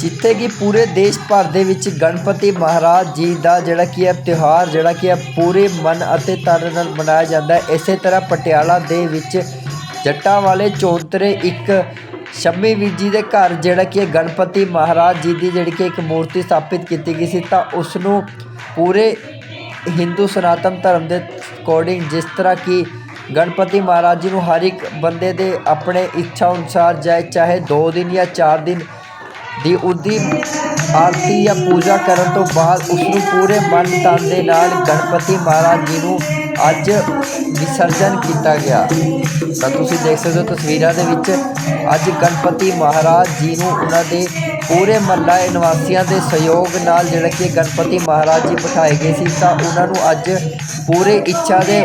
ਜਿੱਥੇ ਕਿ ਪੂਰੇ ਦੇਸ਼ ਭਰ ਦੇ ਵਿੱਚ ਗਣਪਤੀ ਮਹਾਰਾਜ ਜੀ ਦਾ ਜਿਹੜਾ ਕੀ ਹੈ ਤਿਉਹਾਰ, ਜਿਹੜਾ ਕੀ ਹੈ ਪੂਰੇ ਮਨ ਅਤੇ ਤਨ ਨਾਲ ਮਨਾਇਆ ਜਾਂਦਾ ਹੈ। ਇਸੇ ਤਰ੍ਹਾਂ ਪਟਿਆਲਾ ਦੇ ਵਿੱਚ ਜੱਟਾਂ ਵਾਲੇ ਚੌਂਤਰੇ ਇੱਕ ਸ਼ੰਮੀ ਵੀਰ ਜੀ ਦੇ ਘਰ ਜਿਹੜਾ ਕਿ ਗਣਪਤੀ ਮਹਾਰਾਜ ਜੀ ਦੀ ਜਿਹੜੀ ਕਿ ਇੱਕ ਮੂਰਤੀ ਸਥਾਪਿਤ ਕੀਤੀ ਗਈ ਸੀ ਤਾਂ ਉਸ ਨੂੰ ਪੂਰੇ ਹਿੰਦੂ ਸਨਾਤਨ ਧਰਮ ਦੇ ਅਕੋਰਡਿੰਗ ਜਿਸ ਤਰ੍ਹਾਂ ਕਿ ਗਣਪਤੀ ਮਹਾਰਾਜ ਜੀ ਨੂੰ ਹਰ ਇੱਕ ਬੰਦੇ ਦੇ ਆਪਣੇ ਇੱਛਾ ਅਨੁਸਾਰ ਜਾਏ, ਚਾਹੇ 2 ਦਿਨ ਜਾਂ 4 ਦਿਨ ਦੀ ਉਹਦੀ ਆਰਤੀ ਜਾਂ ਪੂਜਾ ਕਰਨ ਤੋਂ ਬਾਅਦ ਉਸ ਨੂੰ ਪੂਰੇ ਮਨ ਤਨ ਦੇ ਨਾਲ ਗਣਪਤੀ ਮਹਾਰਾਜ ਜੀ ਨੂੰ ਅੱਜ ਵਿਸਰਜਨ ਕੀਤਾ ਗਿਆ ਤਾਂ ਤੁਸੀਂ ਦੇਖ ਸਕਦੇ ਹੋ ਤਸਵੀਰਾਂ ਦੇ ਵਿੱਚ ਅੱਜ ਗਣਪਤੀ ਮਹਾਰਾਜ ਜੀ ਨੂੰ ਉਹਨਾਂ ਦੇ ਪੂਰੇ ਮਹੱਲਾ ਨਿਵਾਸੀਆਂ ਦੇ ਸਹਿਯੋਗ ਨਾਲ ਜਿਹੜਾ ਕਿ ਗਣਪਤੀ ਮਹਾਰਾਜ ਜੀ ਬਿਠਾਏ ਗਏ ਸੀ, ਤਾਂ ਉਹਨਾਂ ਨੂੰ ਅੱਜ ਪੂਰੇ ਇੱਛਾ ਦੇ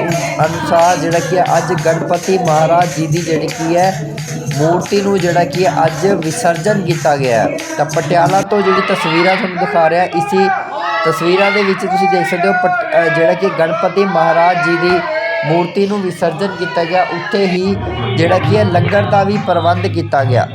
ਅਨੁਸਾਰ ਜਿਹੜਾ ਕਿ ਅੱਜ ਗਣਪਤੀ ਮਹਾਰਾਜ ਜੀ ਦੀ ਜਿਹੜੀ ਕੀ ਹੈ ਮੂਰਤੀ ਨੂੰ ਜਿਹੜਾ ਕਿ ਅੱਜ ਵਿਸਰਜਨ ਕੀਤਾ ਗਿਆ ਹੈ। ਤਾਂ ਪਟਿਆਲਾ ਤੋਂ ਜਿਹੜੀ ਤਸਵੀਰਾਂ ਤੁਹਾਨੂੰ ਦਿਖਾ ਰਿਹਾ, ਇਸੀ ਤਸਵੀਰਾਂ ਦੇ ਵਿੱਚ ਤੁਸੀਂ ਦੇਖ ਸਕਦੇ ਹੋ ਪਟ- ਜਿਹੜਾ ਕਿ ਗਣਪਤੀ ਮਹਾਰਾਜ ਜੀ ਦੀ ਮੂਰਤੀ ਨੂੰ ਵਿਸਰਜਨ ਕੀਤਾ ਗਿਆ। ਉੱਥੇ ਹੀ ਜਿਹੜਾ ਕਿ ਲੰਗਰ ਦਾ ਵੀ ਪ੍ਰਬੰਧ ਕੀਤਾ ਗਿਆ।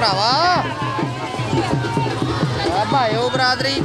ਭਰਾਵਾ। ਆ ਭਾਇਓ ਬਰਾਦਰੀ।